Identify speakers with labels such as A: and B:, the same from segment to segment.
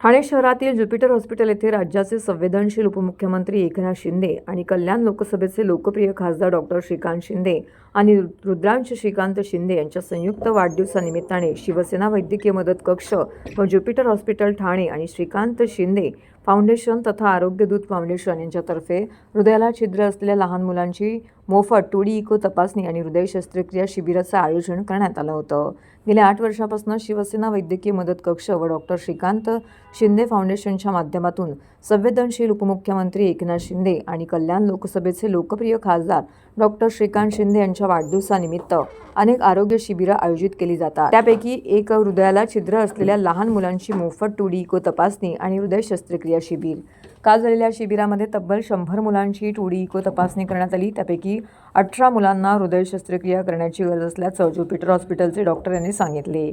A: ठाणे शहरातील Jupiter hospital येथे राज्याचे संवेदनशील उपमुख्यमंत्री एकनाथ शिंदे आणि कल्याण लोकसभेचे लोकप्रिय खासदार डॉक्टर श्रीकांत शिंदे आणि रुद्रांश श्रीकांत शिंदे यांच्या संयुक्त वाढदिवसानिमित्ताने शिवसेना वैद्यकीय मदत कक्ष व ज्युपिटर हॉस्पिटल ठाणे आणि श्रीकांत शिंदे फाउंडेशन तथा आरोग्यदूत फाउंडेशन यांच्यातर्फे हृदयाला छिद्र असलेल्या लहान मुलांची मोफत टोडी इको तपासणी आणि हृदय शस्त्रक्रिया शिबिराचं आयोजन करण्यात आलं होतं. गेल्या आठ वर्षापासून शिवसेना वैद्यकीय मदत कक्ष व डॉक्टर श्रीकांत शिंदे फाउंडेशनच्या माध्यमातून संवेदनशील उपमुख्यमंत्री एकनाथ शिंदे आणि कल्याण लोकसभेचे लोकप्रिय खासदार डॉक्टर श्रीकांत शिंदे यांच्या वाढदिवसानिमित्त अनेक आरोग्य शिबिरं आयोजित केली जातात. त्यापैकी एक हृदयाला छिद्र असलेल्या लहान मुलांची मोफत टू डी इको तपासणी आणि हृदय शस्त्रक्रिया शिबिर. काल झालेल्या शिबिरामध्ये तब्बल शंभर मुलांची टू डी इको तपासणी करण्यात आली. त्यापैकी अठरा मुलांना हृदय शस्त्रक्रिया करण्याची गरज असल्याचं ज्युपिटर हॉस्पिटलचे डॉक्टर यांनी सांगितले.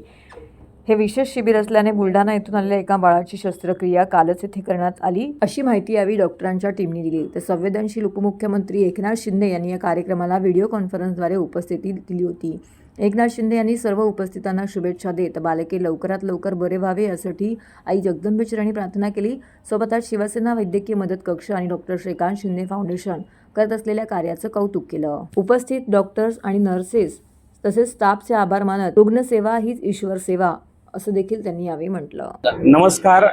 A: हे विशेष शिबिर असल्याने बुलढाणा येथून आलेल्या एका बाळाची शस्त्रक्रिया कालच येथे करण्यात आली अशी माहिती यावेळी डॉक्टरांच्या टीमने दिली. तर संवेदनशील उपमुख्यमंत्री एकनाथ शिंदे यांनी या कार्यक्रमाला व्हिडिओ कॉन्फरन्सद्वारे उपस्थिती दिली होती. एकनाथ शिंदे यांनी सर्व उपस्थितांना शुभेच्छा देत बालके लवकरात लवकर बरे व्हावे यासाठी आई जगदंबेचरणी प्रार्थना केली. सोबतच शिवसेना वैद्यकीय मदत कक्ष आणि डॉक्टर श्रीकांत शिंदे फाउंडेशन करत असलेल्या कार्याचं कौतुक केलं. उपस्थित डॉक्टर्स आणि नर्सेस तसेच स्टाफचे आभार मानत रुग्णसेवा हीच ईश्वर सेवा असं देखील त्यांनी यावेळी म्हटलं.
B: नमस्कार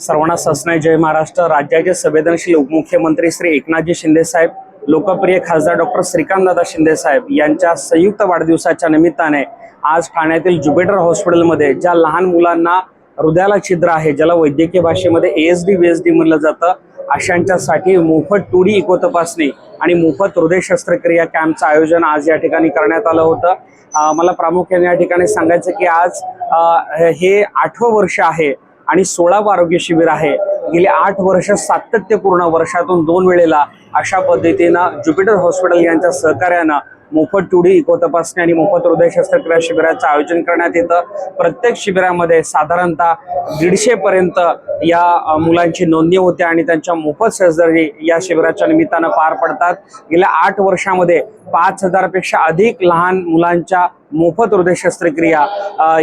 B: सर्वांना सस्नाय जय महाराष्ट्र. राज्याचे संवेदनशील उपमुख्यमंत्री श्री एकनाथजी शिंदे साहेब लोकप्रिय खासदार डॉक्टर श्रीकांतदादा शिंदे साहेब यांच्या संयुक्त वाढदिवसाच्या निमित्ताने आज ठाण्यातील ज्युपिटर हॉस्पिटलमध्ये ज्या लहान मुलांना हृदयाला छिद्र आहे ज्याला वैद्यकीय भाषेमध्ये S D B S D म्हणलं जातं अशांच्यासाठी मोफत टुडी इको तपासणी आणि मोफत हृदय शस्त्रक्रिया कॅम्पचं आयोजन आज या ठिकाणी करण्यात आलं होतं. मला प्रामुख्याने या ठिकाणी सांगायचं की आज हे आठवं वर्ष आहे आणि सोळावं आरोग्य शिबिर आहे. गेली आठ वर्ष सातत्यपूर्ण वर्षातून दोन वेळेला अशा पद्धतीनं ज्युपिटर हॉस्पिटल यांच्या सहकार्यानं मोफत टुडी इको तपासणी आणि मोफत हृदय शस्त्रक्रिया शिबिराचं आयोजन करण्यात येतं. प्रत्येक शिबिरामध्ये साधारणतः दीडशे पर्यंत या मुलांची नोंदणी होते आणि त्यांच्या मोफत सर्जरी या शिबिराच्या निमित्तानं पार पडतात. गेल्या आठ वर्षामध्ये पाच हजारपेक्षा अधिक लहान मुलांच्या मोफत हृदय शस्त्रक्रिया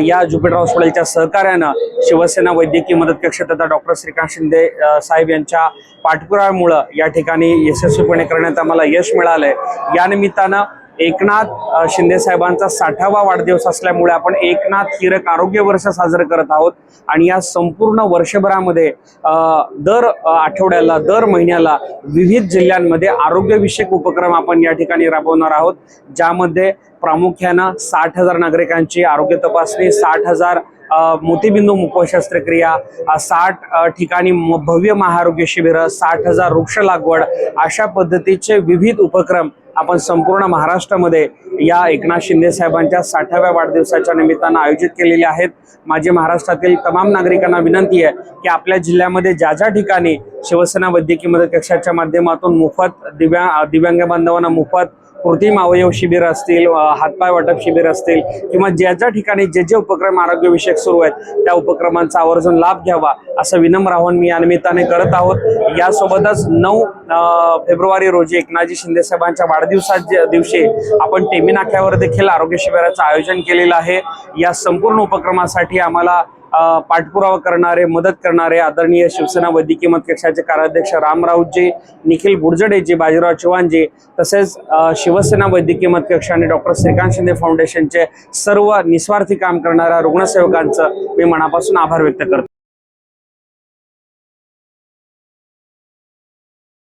B: या ज्युपिटर हॉस्पिटलच्या सहकार्यानं शिवसेना वैद्यकीय मदत कक्ष तथा डॉक्टर श्रीकांत शिंदे साहेब यांच्या पाठपुराव्यामुळं या ठिकाणी यशस्वीपणे करण्यात आम्हाला यश मिळालंय. या निमित्तानं एकनाथ शिंदे साहेबांचा साठावा वाढदिवस असल्यामुळे आपण एकनाथ हिरक आरोग्य वर्ष साजरं करत आहोत. आणि या संपूर्ण वर्षभरामध्ये अ, दर आठवड्याला दर महिन्याला विविध जिल्ह्यांमध्ये आरोग्यविषयक उपक्रम आपण या ठिकाणी राबवणार आहोत. ज्यामध्ये प्रामुख्यानं साठ हजार नागरिकांची आरोग्य तपासणी साठ हजार मोतीबिंदू मुख शस्त्रक्रिया साठ ठिकाणी भव्य महाआरोग्य शिबिरं साठ हजार वृक्ष लागवड अशा पद्धतीचे विविध उपक्रम आपण संपूर्ण महाराष्ट्रामध्ये या एकनाथ शिंदे साहेबांच्या साठाव्या वाढदिवसाच्या निमित्तानं आयोजित केलेले आहेत. माझी महाराष्ट्रातील तमाम नागरिकांना विनंती आहे की आपल्या जिल्ह्यामध्ये ज्या ज्या ठिकाणी शिवसेना वैद्यकीय मदत कक्षाच्या माध्यमातून मोफत दिव्या दिव्यांग बांधवांना मोफत कृत्रिम अवयव शिबिर असतील हातपाय वाटप शिबिर असतील किंवा ज्या ज्या ठिकाणी जे जे उपक्रम आरोग्यविषयक सुरू आहेत त्या उपक्रमांचा आवर्जून लाभ घ्यावा असं विनम्र आवाहन मी या निमित्ताने करत आहोत. यासोबतच नऊ फेब्रुवारी रोजी एकनाथजी शिंदे साहेबांच्या वाढदिवसाच्या दिवशी आपण टेमिनाक्यावर देखील आरोग्य शिबिराचं आयोजन केलेलं आहे या संपूर्ण उपक्रमासाठी आम्हाला पाठपुरावा करणारे मदत करणारे आदरणीय शिवसेना वैद्यकीय मत कक्षाचे कार्याध्यक्ष रामराऊतजी निखिल बुडजडेजी बाजीराव चव्हाणजी तसेच शिवसेना वैद्यकीय मत कक्ष आणि डॉक्टर श्रीकांत शिंदे फाउंडेशनचे सर्व निस्वार्थी काम करणाऱ्या रुग्णसेवकांचं मी मनापासून आभार व्यक्त करतो.